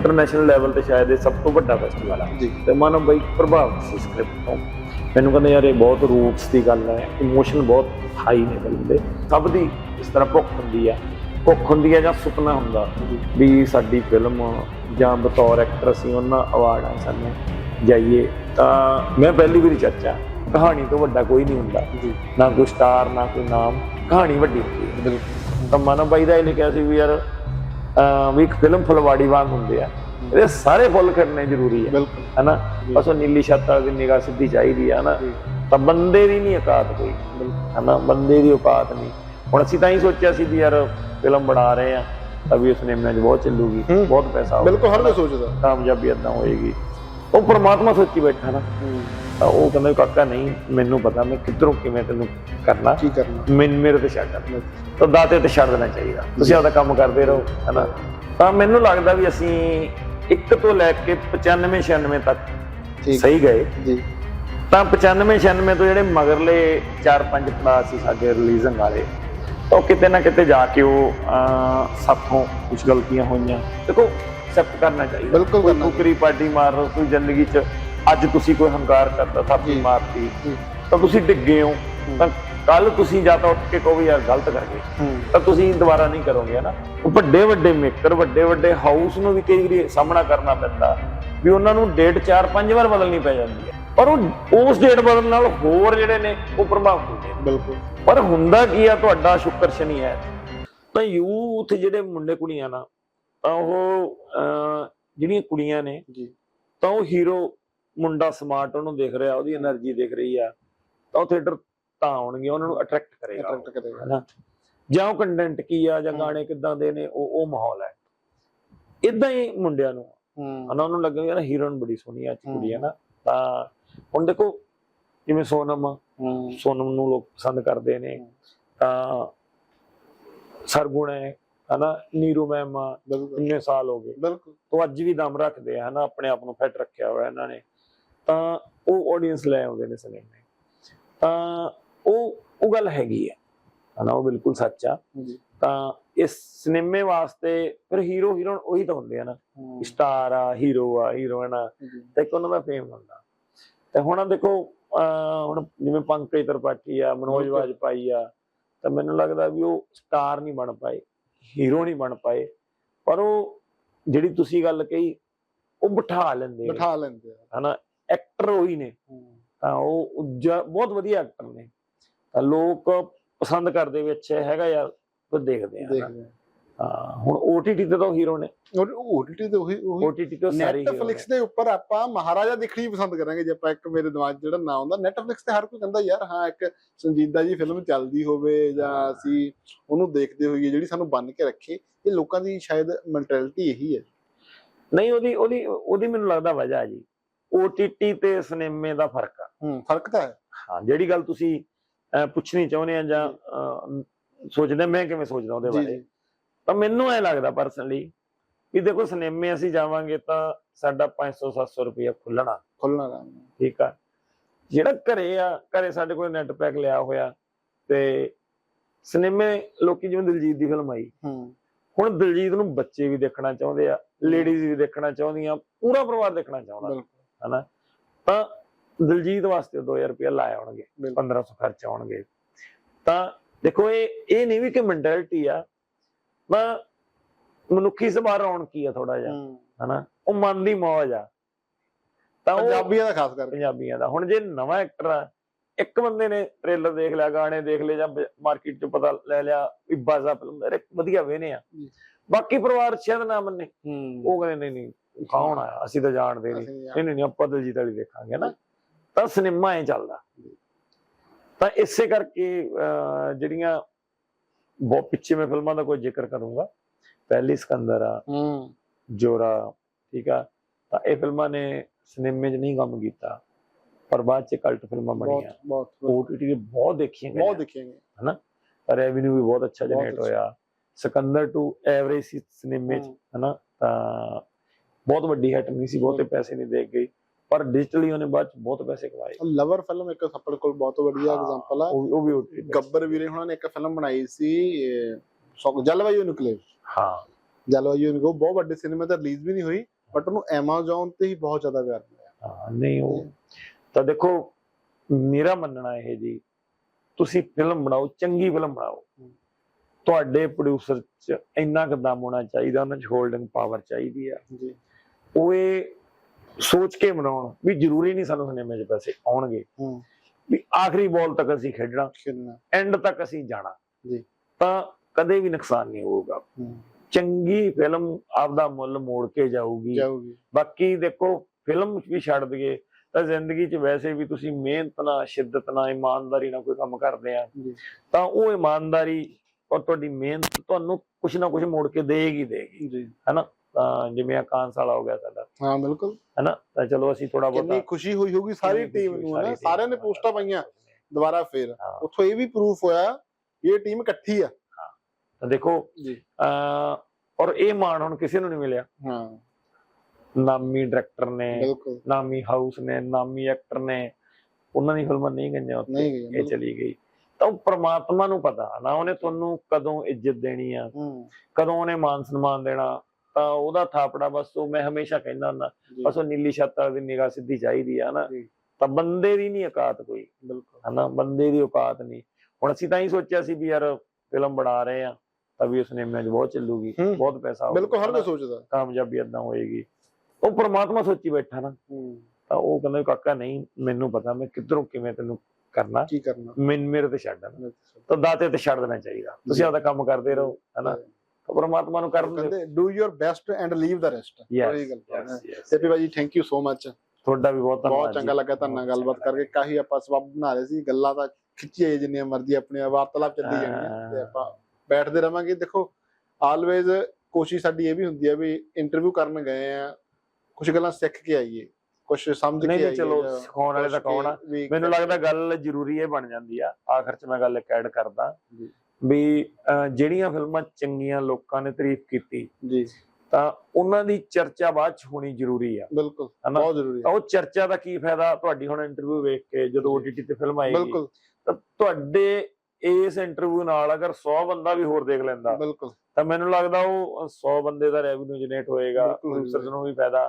International level ਤੇ ਸ਼ਾਇਦ ਇਹ ਸਭ ਤੋਂ ਵੱਡਾ ਫੈਸਟੀਵਲ ਆ। ਜੀ। ਤੇ ਮਨ ਬਈ ਪ੍ਰਭਾਵ ਸੀ ਸਕ੍ਰਿਪਟ ਤੋਂ। ਮੈਨੂੰ ਕਹਿੰਦੇ ਯਾਰ ਇਹ ਬਹੁਤ ਰੂਟਸ ਦੀ ਗੱਲ ਹੈ ਇਮੋਸ਼ਨ ਬਹੁਤ ਹਾਈ ਨੇ ਫਿਲਮ ਦੇ। ਸਭ ਦੀ ਇਸ ਤਰ੍ਹਾਂ ਭੁੱਖ ਹੁੰਦੀ ਆ। ਭੁੱਖ ਹੁੰਦੀ ਆ ਜਾਂ ਸੁਪਨਾ ਹੁੰਦਾ। ਵੀ ਸਾਡੀ ਫਿਲਮ ਜਾਂ ਬਤੌਰ ਐਕਟਰ ਅਸੀਂ ਉਹਨਾਂ ਅਵਾਰਡ ਆ ਸਾਨੂੰ ਜਾਈਏ। ਤਾਂ ਮੈਂ ਪਹਿਲੀ ਵਾਰੀ ਚਾਚਾ। ਕਹਾਣੀ ਤੋਂ ਵੱਡਾ ਕੋਈ ਨਹੀਂ ਹੁੰਦਾ। ਨਾ ਕੋਈ ਸਟਾਰ ਨਾ ਕੋਈ ਨਾਮ। ਕਹਾਣੀ ਵੱਡੀ ਹੁੰਦੀ ਹੈ ਤਾਂ ਮਨ ਬਾਈ ਦਾ ਇਹ ਲਿਖਿਆ ਸੀ ਵੀ ਯਾਰ ਵੀ ਇੱਕ ਫਿਲਮ ਫੁਲਵਾੜੀ ਵਾਂਗ ਹੁੰਦੇ ਆ। ਇਹਦੇ ਸਾਰੇ ਫੁੱਲ ਖੜਨੇ ਜ਼ਰੂਰੀ ਹੈ ਹਨਾ? ਬਸ ਉਹ ਨੀਲੀ ਛੱਤ ਵਾਲੀ ਦੀ ਨਿਗਾਹ ਸਿੱਧੀ ਚਾਹੀਦੀ ਹੈ ਹਨਾ? ਤਾਂ ਬੰਦੇ ਦੀ ਨਹੀਂ ਔਕਾਤ ਕੋਈ। ਹਨਾ? ਬੰਦੇ ਦੀ ਔਕਾਤ ਨਹੀਂ। ਹੁਣ ਅਸੀਂ ਤਾਂ ਹੀ ਸੋਚਿਆ ਸੀ ਵੀ ਯਾਰ ਫਿਲਮ ਬਣਾ ਰਹੇ ਆ ਤਾਂ ਵੀ ਉਸ ਨਿੰਮਿਆਂ 'ਚ ਬਹੁਤ ਚੱਲੂਗੀ। ਬਹੁਤ ਪੈਸਾ ਆਊਗਾ, ਬਿਲਕੁਲ ਹਰ ਕੋਈ ਸੋਚਦਾ। ਕਾਮਯਾਬੀ ਏਦਾਂ ਹੋਏਗੀ। ਉਹ ਪ੍ਰਮਾਤਮਾ ਸੋਚੀ ਬੈਠਾ ਨਾ। ਤਾਂ ਉਹ ਕਹਿੰਦਾ ਕਾਕਾ ਨਹੀਂ ਮੈਨੂੰ ਪਤਾ ਮੈਂ ਕਿੱਧਰੋਂ ਕਿਵੇਂ ਤੈਨੂੰ ਕਰਨਾ। ਕੀ ਕਰਨਾ? ਮੈਨ ਮੇਰੇ ਤੇ ਛੱਡ ਤਾਂ ਦਾਤੇ ਤੇ ਛੱਡ ਦੇਣਾ ਚਾਹੀਦਾ। ਤੁਸੀਂ ਆਪਦਾ ਕੰਮ ਕਰਦੇ ਰਹੋ ਹਨਾ। ਤਾਂ ਮੈਨੂੰ ਲੱਗਦਾ ਵੀ ਅਸੀਂ ਇੱਕ ਤੋਂ ਲੈ ਕੇ 95 96 ਤੱਕ ਠੀਕ। ਸਹੀ ਗਏ। ਜੀ। ਤਾਂ 95 96 ਤੋਂ ਜਿਹੜੇ ਮਗਰਲੇ 4-5 ਪੜਾਅ ਸੀ ਸਾਡੇ ਰਿਲੀਜ਼ਨ ਵਾਲੇ ਤਾਂ ਕਿਤੇ ਨਾ ਕਿਤੇ ਜਾ ਕੇ ਉਹ ਸਾਥੋਂ ਕੁਝ ਗਲਤੀਆਂ ਹੋਈਆਂ। ਦੇਖੋ ਐਕਸੈਪਟ ਕਰਨਾ ਚਾਹੀਦਾ। ਬਿਲਕੁਲ ਕੋਈ ਕਰਨਾ ਕੁਕਰੀ ਪਾਰਟੀ ਮਾਰ ਲਓ ਕੋਈ ਜ਼ਿੰਦਗੀ 'ਚ ਅੱਜ ਤੁਸੀਂ ਕੋਈ ਹੰਕਾਰ ਕਰਤਾ ਜੀ। ਮਾਰਤੀ। ਤਾਂ ਤੁਸੀਂ ਡਿੱਗੇ ਹੋ। ਤਾਂ ਕੱਲ ਤੁਸੀਂ ਜਾਂ ਤਾਂ ਉੱਠ ਕੇ ਕਹੋ ਵੀ ਯਾਰ ਗਲਤ ਕਰ ਗਏ। ਤਾਂ ਤੁਸੀਂ ਦੁਬਾਰਾ ਨਹੀਂ ਕਰੋਗੇ ਹਨਾ ਉਹ ਵੱਡੇ ਵੱਡੇ ਮੇਕਰ ਵੱਡੇ ਵੱਡੇ ਹਾਊਸ ਨੂੰ ਵੀ ਕਈ ਵਾਰੀ ਸਾਹਮਣਾ ਕਰਨਾ ਪੈਂਦਾ ਵੀ ਉਹਨਾਂ ਨੂੰ ਡੇਟ 4-5 ਵਾਰ ਬਦਲਣੀ ਪੈ ਜਾਂਦੀ ਹੈ। ਪਰ ਉਹ ਉਸ ਡੇਟ ਬਦਲਣ ਨਾਲ ਹੋਰ ਜਿਹੜੇ ਨੇ ਉਹ ਪ੍ਰਭਾਵ ਹੁੰਦੇ ਨੇ। ਬਿਲਕੁਲ। ਪਰ ਹੁੰਦਾ ਕੀ ਆ ਤੁਹਾਡਾ ਸ਼ੁਕਰ ਸ਼ਨੀ ਹੈ। ਤਾਂ ਯੂਥ ਜਿਹੜੇ ਮੁੰਡੇ ਕੁੜੀਆਂ ਨਾ ਉਹ ਜਿਹੜੀਆਂ ਕੁੜੀਆਂ ਨੇ ਜੀ। ਤਾਂ ਉਹ ਹੀਰੋ ਮੁੰਡਾ ਸਮਾਰਟ ਉਹਨੂੰ ਦੇਖ ਰਿਹਾ ਉਹਦੀ એનર્ਜੀ ਦੇਖ ਰਹੀ ਆ ਤਾਂ ਉਹ ਥੀਏਟਰ ਤਾਂ ਆਉਣਗੇ ਉਹਨਾਂ ਨੂੰ ਅਟਰੈਕਟ ਕਰੇਗਾ ਅਟਰੈਕਟ ਕਰੇਗਾ। ਨਾ ਜਾਂ ਉਹ ਕੰਟੈਂਟ ਕੀ ਆ ਜਾਂ ਗਾਣੇ ਕਿਦਾਂ ਦੇ ਨੇ ਉਹ ਉਹ ਮਾਹੌਲ ਹੈ। ਇਦਾਂ ਹੀ ਮੁੰਡਿਆਂ ਨੂੰ। ਹਨਾ ਉਹਨੂੰ ਲੱਗਦਾ ਯਾਰ ਹੀਰੋਇਨ ਬੜੀ ਸੋਹਣੀ ਆ ਕੁੜੀ ਹੈ ਨਾ। ਤਾਂ ਹੁਣ ਦੇਖੋ ਜਿਵੇਂ ਸੋਨਮ ਸੋਨਮ ਨੂੰ ਲੋਕ ਪਸੰਦ ਕਰਦੇ ਨੇ ਤਾਂ ਸਰਗੁਣ ਹੈ ਹਨਾ ਨੀਰੂ ਬਿਲਕੁਲ। ਇੰਨੇ ਸਾਲ ਹੋ ਗਏ। ਬਿਲਕੁਲ। ਉਹ ਅੱਜ ਵੀ ਦਮ ਰੱਖਦੇ ਆ ਹਨਾ ਆਪਣੇ ਆਪ ਨੂੰ ਫਿੱਟ ਰੱਖਿਆ ਹੋਇਆ ਇਹਨਾਂ ਨੇ। ਤਾਂ ਉਹ ਆਡੀਅנס ਲੈ ਆਉਂਦੇ ਨੇ ਸਿਨੇਮੇ ਤਾਂ ਉਹ ਉਹ ਗੱਲ ਹੈਗੀ ਹੈ ਹਨਾ ਉਹ ਬਿਲਕੁਲ ਸੱਚ ਆ। ਤਾਂ ਇਸ ਸਿਨੇਮੇ ਵਾਸਤੇ ਫਿਰ ਹੀਰੋ ਹੀਰੋਇਨ ਉਹੀ ਤਾਂ ਹੁੰਦੇ ਆ ਨਾ। ਸਟਾਰ ਆ ਹੀਰੋ ਆ ਹੀਰੋਇਨ ਆ। ਤੇ ਇੱਕ ਉਹਨਾਂ ਦਾ ਫੇਮ ਹੁੰਦਾ। ਤੇ ਹੁਣ ਦੇਖੋ ਹੁਣ ਜਿਵੇਂ ਪੰਕਜ ਤ੍ਰਿਪਾਠੀ ਆ ਮਨੋਜ। ਵਾਜਪਾਈ ਆ ਤਾਂ ਮੈਨੂੰ ਲੱਗਦਾ ਵੀ ਉਹ ਸਟਾਰ ਨਹੀਂ ਬਣ ਪਾਏ। ਹੀਰੋ ਨਹੀਂ ਬਣ ਪਾਏ ਪਰ ਉਹ ਜਿਹੜੀ ਤੁਸੀਂ ਗੱਲ ਕਹੀ ਉਹ ਬਿਠਾ ਲੈਂਦੇ ਆ, ਬਿਠਾ ਲੈਂਦੇ ਆ। ਹਨਾ ਐਕਟਰ ਉਹੀ ਨੇ। ਤਾਂ ਉਹ ਉੱਜਾ- ਬਹੁਤ ਵਧੀਆ ਐਕਟਰ ਨੇ। ਤਾਂ ਲੋਕ ਪਸੰਦ ਕਰਦੇ ਵੀ ਅੱਛਾ ਹੈਗਾ ਯਾਰ ਉਹ ਦੇਖਦੇ ਆ। ਦੇਖਦੇ ਹੁਣ OTT ਤੇ ਤਾਂ ਹੀਰੋ ਨੇ। ਓਟੀਟੀ ਤੇ ਉਹੀ OTT ਤੇ ਸਾਰੇ ਨੈਟਫਲਿਕਸ ਦੇ ਉੱਪਰ ਆਪਾਂ ਮਹਾਰਾਜਾ ਦੇਖਣੀ ਪਸੰਦ ਕਰਾਂਗੇ ਜੇ ਆਪਾਂ ਇੱਕ ਮੇਰੇ ਦਿਮਾਗ 'ਚ ਜਿਹੜਾ ਨਾਂ ਆਉਂਦਾ ਨੈਟਫਲਿਕਸ ਤੇ ਹਰ ਕੋਈ ਕਹਿੰਦਾ ਯਾਰ ਹਾਂ ਇੱਕ ਸੰਜੀਦਾ ਜੀ ਫਿਲਮ ਚੱਲਦੀ ਹੋਵੇ ਜਾਂ ਅਸੀਂ ਉਹਨੂੰ ਦੇਖਦੇ ਹੋਈਏ ਜਿਹੜੀ ਸਾਨੂੰ ਬੰਨ ਕੇ ਰੱਖੇ ਇਹ ਲੋਕਾਂ ਦੀ ਸ਼ਾਇਦ ਮੈਂਟੈਲਿਟੀ ਇਹੀ ਹੈ। ਨਹੀਂ ਉਹਦੀ ਉਹਦੀ ਉਹਦੀ ਮੈਨੂੰ ਲੱਗਦਾ ਵਜ੍ਹਾ ਜੀ। OTT ਤੇ ਸਿਨੇਮੇ ਦਾ ਫ਼ਰਕ ਆ। ਹੂੰ ਫ਼ਰਕ ਤਾਂ ਹੈ। ਹਾਂ ਜਿਹੜੀ ਗੱਲ ਤੁਸੀਂ ਪੁੱਛਣੀ ਚਾਹੁੰਦੇ ਆ ਜਾਂ ਸੋਚਦੇ ਮੈਂ ਕਿਵੇਂ ਸੋਚਦਾ ਉਹਦੇ ਬਾਰੇ। ਤਾਂ ਮੈਨੂੰ ਐ ਲੱਗਦਾ ਪਰਸਨਲੀ ਵੀ ਦੇਖੋ ਸਿਨੇਮੇ ਅਸੀਂ ਜਾਵਾਂਗੇ ਤਾਂ ਸਾਡਾ 500 700 ਰੁਪਇਆ ਖੁੱਲਣਾ। ਖੁੱਲਣਾ ਠੀਕ ਆ? ਜਿਹੜਾ ਘਰੇ ਆ ਘਰੇ ਸਾਡੇ ਕੋਲ ਨੈਟ ਪੈਕ ਲਿਆ ਹੋਇਆ ਤੇ ਸਿਨੇਮੇ ਲੋਕੀ ਜਿਵੇਂ ਦਿਲਜੀਤ ਦੀ ਫਿਲਮ ਆਈ। ਹੂੰ। ਹੁਣ ਦਿਲਜੀਤ ਨੂੰ ਬੱਚੇ ਵੀ ਦੇਖਣਾ ਚਾਹੁੰਦੇ ਆ ਲੇਡੀਜ਼ ਵੀ ਦੇਖਣਾ ਚਾਹੁੰਦੀਆਂ ਪੂਰਾ ਪਰਿਵਾਰ ਦੇਖਣਾ ਚਾਹੁੰਦਾ। ਹਨਾ? ਤਾਂ ਦਿਲਜੀਤ ਵਾਸਤੇ 2000 ਰੁਪਏ ਆਉਣਗੇ ਬਿਲਕੁਲ। 1500 ਖਰਚ ਆਉਣਗੇ। ਤਾਂ ਦੇਖੋ ਇਹ ਇਹ ਨਹੀਂ ਵੀ ਕਿ ਮੈਂਟੈਲਿਟੀ ਆ ਮੈਂ ਮਨੁੱਖੀ ਸੁਭਾਅ ਰੌਣਕੀ ਆ ਥੋੜਾ ਜਿਹਾ ਹਨਾ? ਉਹ ਮਨ ਦੀ ਮੌਜ ਆ। ਤਾਂ ਪੰਜਾਬੀਆਂ ਦਾ ਖਾਸ ਕਰਕੇ। ਪੰਜਾਬੀਆਂ ਦਾ। ਹੁਣ ਜੇ ਨਵਾਂ ਐਕਟਰ ਆ ਇੱਕ ਬੰਦੇ ਨੇ ਟ੍ਰੇਲਰ ਦੇਖ ਲਿਆ ਗਾਣੇ ਦੇਖ ਲਏ ਜਾਂ ਮਾਰਕੀਟ ਚ ਪਤਾ ਲੈ ਲਿਆ ਵੀ ਬਾਜ਼ਾ ਫਿਲਮ ਅਰੇ ਵਧੀਆ ਵੇਨੇ ਆ। ਬਾਕੀ ਪਰਿਵਾਰ ਸ਼ਾਇਦ ਨਾ। ਮੰਨੇ ਉਹ ਕਹਿੰਦੇ ਨਹੀਂ ਨਹੀਂ ਕੌਣ ਆ? ਅਸੀਂ ਤਾਂ ਜਾਣਦੇ ਨਹੀਂ। ਨਹੀਂ ਨਹੀਂ ਆਪਾਂ ਦਿਲਜੀਤ ਵਾਲੀ ਦੇਖਾਂਗੇ ਨਾ ਤਾਂ ਸਿਨੇਮਾ ਐ ਚੱਲਦਾ। ਤਾਂ ਇਸੇ ਕਰਕੇ ਜਿਹੜੀਆਂ ਬਹੁਤ ਪਿੱਛੇ ਮੈਂ ਫਿਲਮਾਂ ਦਾ ਕੋਈ ਜ਼ਿਕਰ ਕਰੂੰਗਾ ਪਹਿਲੀ ਸਿਕੰਦਰ ਆ ਹੂੰ ਜੋਰਾ ਠੀਕ ਆ ਤਾਂ ਇਹ ਫਿਲਮਾਂ ਨੇ ਸਿਨੇਮੇ 'ਚ ਨਹੀਂ ਕੰਮ ਕੀਤਾ ਪਰ ਬਾਅਦ 'ਚ ਕਲਟ ਫਿਲਮਾਂ ਬਹੁਤ ਬਣੀਆਂ ਬਹੁਤ OTT ਤੇ ਬਹੁਤ ਦੇਖੀਆਂ ਬਹੁਤ ਗਈਆਂ ਦੇਖੇਗੇ ਰੈਵਨਿਊ ਵੀ ਬਹੁਤ ਅੱਛਾ ਬਹੁਤ ਜਨਰੇਟ। ਹੋਇਆ ਸਿਕੰਦਰ 2 ਐਵਰੇਜ ਸੀ ਸਿਨੇਮੇ 'ਚ ਹਨਾ ਤਾਂ ਬਹੁਤ ਵੱਡੀ ਹਿੱਟ ਨਹੀਂ ਸੀ ਬਹੁਤੇ ਪੈਸੇ ਨਹੀਂ ਦੇ ਗਈ ਪਰ ਡਿਜੀਟਲੀ ਉਹਨੇ ਬਾਅਦ 'ਚ ਬਹੁਤ ਪੈਸੇ ਕਮਾਏ। ਲਵਰ ਫਿਲਮ ਇੱਕ ਆਪਣੇ ਕੋਲ ਬਹੁਤ ਵਧੀਆ ਐਗਜ਼ਾਮਪਲ ਆ। ਉਹ ਵੀ- ਉਹ। ਗੱਬਰ ਵੀਰੇ ਹੁਣਾਂ ਨੇ ਇੱਕ ਫਿਲਮ ਬਣਾਈ ਸੀ ਜਲਵਾਯੂ ਨਿਕਲੇ। ਹਾਂ। ਜਲਵਾਯੂ ਇਨਕੋ ਬਹੁਤ ਵੱਡੇ ਸਿਨੇਮਾ ਤੇ ਰਿਲੀਜ਼ ਵੀ ਨਹੀਂ ਹੋਈ ਬਟ ਉਹਨੂੰ Amazon ਤੇ ਹੀ ਬਹੁਤ ਜ਼ਿਆਦਾ ਪਿਆਰ ਮਿਲਿਆ। ਹਾਂ ਨਹੀਂ ਉਹ ਤਾਂ ਦੇਖੋ ਮੇਰਾ ਮੰਨਣਾ ਇਹ ਜੀ ਤੁਸੀਂ ਫਿਲਮ ਬਣਾਓ ਚੰਗੀ ਫਿਲਮ ਬਣਾਓ। ਤੁਹਾਡੇ ਪ੍ਰੋਡਿਊਸਰ 'ਚ ਇੰਨਾ ਕੁ ਦਮ ਹੋਣਾ ਚਾਹੀਦਾ ਉਹਨਾਂ 'ਚ ਹੋਲਡਿੰਗ ਪਾਵਰ ਚਾਹੀਦੀ ਆ। ਜੀ। ਉਹ ਇਹ ਸੋਚ ਕੇ ਬਣਾਉਣ ਵੀ ਜ਼ਰੂਰੀ ਨਹੀਂ ਸਾਨੂੰ ਸਿਨੇਮੇ 'ਚ ਪੈਸੇ ਆਉਣਗੇ। ਵੀ ਆਖਰੀ ਬਾਲ ਤੱਕ ਅਸੀਂ ਖੇਡਣਾ ਐਂਡ ਤੱਕ ਅਸੀਂ ਜਾਣਾ। ਜੀ। ਤਾਂ ਕਦੇ ਵੀ ਨੁਕਸਾਨ ਨਹੀਂ ਹੋਊਗਾ। ਚੰਗੀ ਫਿਲਮ ਆਪਦਾ ਮੁੱਲ ਮੋੜ ਕੇ ਜਾਊਗੀ। ਬਾਕੀ ਦੇਖੋ ਫਿਲਮ ਵੀ ਛੱਡ ਦਈਏ ਤਾਂ ਜ਼ਿੰਦਗੀ 'ਚ ਵੈਸੇ ਵੀ ਤੁਸੀਂ ਮਿਹਨਤ ਨਾਲ ਸ਼ਿੱਦਤ ਨਾਲ ਇਮਾਨਦਾਰੀ ਨਾਲ ਕੋਈ ਕੰਮ ਕਰਦੇ ਆ ਤਾਂ ਉਹ ਇਮਾਨਦਾਰੀ ਔਰ ਤੁਹਾਡੀ ਮਿਹਨਤ ਤੁਹਾਨੂੰ ਕੁਝ ਨਾ ਕੁਝ ਮੋੜ ਕੇ ਦੇਗੀ ਦੇਗੀ। ਹੈਨਾ? ਤਾਂ ਜਿਵੇਂ ਆਕਾਂਸ਼ ਵਾਲਾ ਹੋ ਗਿਆ ਸਾਡਾ। ਹਾਂ ਬਿਲਕੁਲ। ਹੈਨਾ? ਤਾਂ ਚਲੋ ਅਸੀਂ ਥੋੜਾ ਕਿੰਨੀ ਬਹੁਤਾ ਖੁਸ਼ੀ ਹੋਈ ਹੋਊਗੀ ਸਾਰੀ ਕਿੰਨੀ ਟੀਮ ਨੂੰ ਹੋਈ ਹੈ ਨਾ ਸਾਰੀ ਸਾਰਿਆਂ ਨੇ ਪੋਸਟਾਂ ਪਾਈਆਂ ਦੁਬਾਰਾ ਫੇਰ। ਉੱਥੋਂ ਇਹ ਵੀ ਪ੍ਰੂਫ ਹੋਇਆ ਇਹ ਟੀਮ ਇਕੱਠੀ ਆ। ਤਾਂ ਦੇਖੋ ਜੀ। ਅਹ ਔਰ ਇਹ ਮਾਣ ਹੁਣ ਕਿਸੇ ਨੂੰ ਨਹੀਂ ਮਿਲਿਆ। ਹਾਂ। ਨਾਮੀ ਡਾਇਰੈਕਟਰ ਨੇ ਨਾਮੀ ਹਾਊਸ ਨੇ ਨਾਮੀ ਐਕਟਰ ਨੇ ਉਹਨਾਂ ਦੀ ਫਿਲਮਾਂ ਨਹੀਂ ਗਈਆਂ ਉੱਥੇ ਇਹ। ਚਲੀ ਗਈ। ਤਾਂ ਪ੍ਰਮਾਤਮਾ ਨੂੰ ਪਤਾ ਨਾ ਉਹਨੇ ਤੁਹਾਨੂੰ ਕਦੋਂ ਇੱਜ਼ਤ ਦੇਣੀ ਆ ਕਦੋਂ ਉਹਨੇ ਮਾਨ ਸਨਮਾਨ ਦੇਣਾ ਤਾਂ ਉਹਦਾ ਥਾਪੜਾ ਬਸ ਉਹ ਮੈਂ ਹਮੇਸ਼ਾ ਕਹਿੰਦਾ ਹੁੰਦਾ ਬਸ ਉਹ ਨੀਲੀ ਛੱਤ ਵਾਲੀ ਦੀ ਨਿਗਾਹ ਸਿੱਧੀ ਚਾਹੀਦੀ ਆ ਨਾ ਜੀ। ਤਾਂ ਬੰਦੇ ਦੀ ਨਹੀਂ ਔਕਾਤ ਕੋਈ ਬਿਲਕੁਲ। ਹਨਾ? ਬੰਦੇ ਦੀ ਔਕਾਤ ਨਹੀਂ। ਹੁਣ ਅਸੀਂ ਤਾਂ ਹੀ ਸੋਚਿਆ ਸੀ ਵੀ ਯਾਰ ਫਿਲਮ ਬਣਾ ਰਹੇ ਆ ਤਾਂ ਵੀ ਉਸ 'ਚ ਬਹੁਤ ਚੱਲੂਗੀ। ਬਹੁਤ ਪੈਸਾ ਆਊਗਾ, ਬਿਲਕੁਲ ਹਰ ਹਨਾ, ਕੋਈ ਸੋਚਦਾ। ਕਾਮਯਾਬੀ ਏਦਾਂ ਹੋਏਗੀ। ਉਹ ਪ੍ਰਮਾਤਮਾ ਸੋਚੀ ਬੈਠਾ ਨਾ। ਤਾਂ ਉਹ ਕਹਿੰਦਾ ਕਾਕਾ ਨਹੀਂ ਮੈਨੂੰ ਪਤਾ ਮੈਂ ਕਿੱਧਰੋਂ ਕਿਵੇਂ ਤੈਨੂੰ ਕਰਨਾ। ਕੀ ਕਰਨਾ? ਮੈਨ ਮੇਰੇ ਤੇ ਛੱਡ ਦੇਣਾ। ਤਾਂ ਦਾਤੇ ਤੇ ਛੱਡ ਦੇਣਾ ਚਾਹੀਦਾ। ਤੁਸੀਂ। ਆਪਦਾ ਕੰਮ ਕਰਦੇ ਰਹੋ ਹਨਾ? ਪ੍ਰਮਾਤਮਾ ਨੂੰ ਕਰਨ ਦਿਓ। ਕਹਿੰਦੇ do your best and leave the rest ਉਹੀ ਗੱਲ yes. ਸੇਪੀ ਭਾਜੀ ਥੈਂਕ ਯੂ ਸੋ ਮੱਚ ਤੁਹਾਡਾ ਵੀ ਬਹੁਤ ਧੰਨਵਾਦ ਬਹੁਤ ਚੰਗਾ। ਲੱਗਾ ਤੁਹਾਡੇ ਨਾਲ ਗੱਲਬਾਤ ਕਰਕੇ। ਕਾਹੀ ਆਪਾਂ ਸਬਬ ਬਣਾ ਰਹੇ ਸੀ ਗੱਲਾਂ ਤਾਂ ਖਿੱਚੀਏ ਜਿੰਨੀਆਂ ਮਰਜ਼ੀ ਆਪਣੀਆਂ ਵਾਰਤਾਲਾਪ ਚੱਲੀ ਹਾਂ। ਜਾਣੀਆਂ ਤੇ ਆਪਾਂ ਬੈਠਦੇ ਰਵਾਂਗੇ। ਦੇਖੋ ਆਲਵੇਜ਼ ਕੋਸ਼ਿਸ਼ ਸਾਡੀ ਇਹ ਵੀ ਹੁੰਦੀ ਹੈ ਵੀ ਇੰਟਰਵਿਊ ਕਰਨ ਗਏ ਆ ਕੁਝ ਗੱਲਾਂ ਸਿੱਖ ਕੇ ਆਈਏ ਕੁਝ ਸਮਝ ਨਹੀਂ ਕੇ ਨਹੀਂ ਆਈਏ ਚਲੋ ਸਿਖਾਉਣ ਵਾਲੇ ਤਾਂ ਕੌਣ ਆ? ਮੈਨੂੰ ਲੱਗਦਾ ਗੱਲ ਜ਼ਰੂਰੀ ਇਹ ਬਣ ਜਾਂਦੀ ਆ। ਆਖਰ ਚ ਮੈਂ ਗੱਲ ਇੱਕ ਐਡ ਕਰਦਾ। ਜੀ। ਵੀ ਜਿਹੜੀਆਂ ਫਿਲਮਾਂ ਚੰਗੀਆਂ ਲੋਕਾਂ ਨੇ ਤਾਰੀਫ ਕੀਤੀ ਜੀ। ਤਾਂ ਉਹਨਾਂ ਦੀ ਚਰਚਾ ਬਾਅਦ ਚ ਹੋਣੀ ਜ਼ਰੂਰੀ ਆ। ਬਿਲਕੁਲ? ਬਹੁਤ ਜ਼ਰੂਰੀ ਹੈ ਉਹ ਚਰਚਾ ਦਾ ਕੀ ਫਾਇਦਾ? ਤੁਹਾਡੀ ਹੁਣ ਇੰਟਰਵਿਊ ਵੇਖ ਕੇ ਜਦੋਂ OTT ਤੇ ਫਿਲਮ ਆਏਗੀ ਬਿਲਕੁਲ। ਤਾਂ ਤੁਹਾਡੇ ਇਸ ਇੰਟਰਵਿਊ ਨਾਲ ਅਗਰ 100 ਬੰਦਾ ਵੀ ਹੋਰ ਦੇਖ ਲੈਂਦਾ ਬਿਲਕੁਲ। ਤਾਂ ਮੈਨੂੰ ਲੱਗਦਾ ਉਹ 100 ਬੰਦੇ ਦਾ ਰੈਵਨਿਊ ਜਨਰੇਟ ਹੋਏਗਾ ਬਿਲਕੁਲ, ਪ੍ਰੋਡਿਊਸਰਸ ਨੂੰ ਵੀ ਫਾਇਦਾ।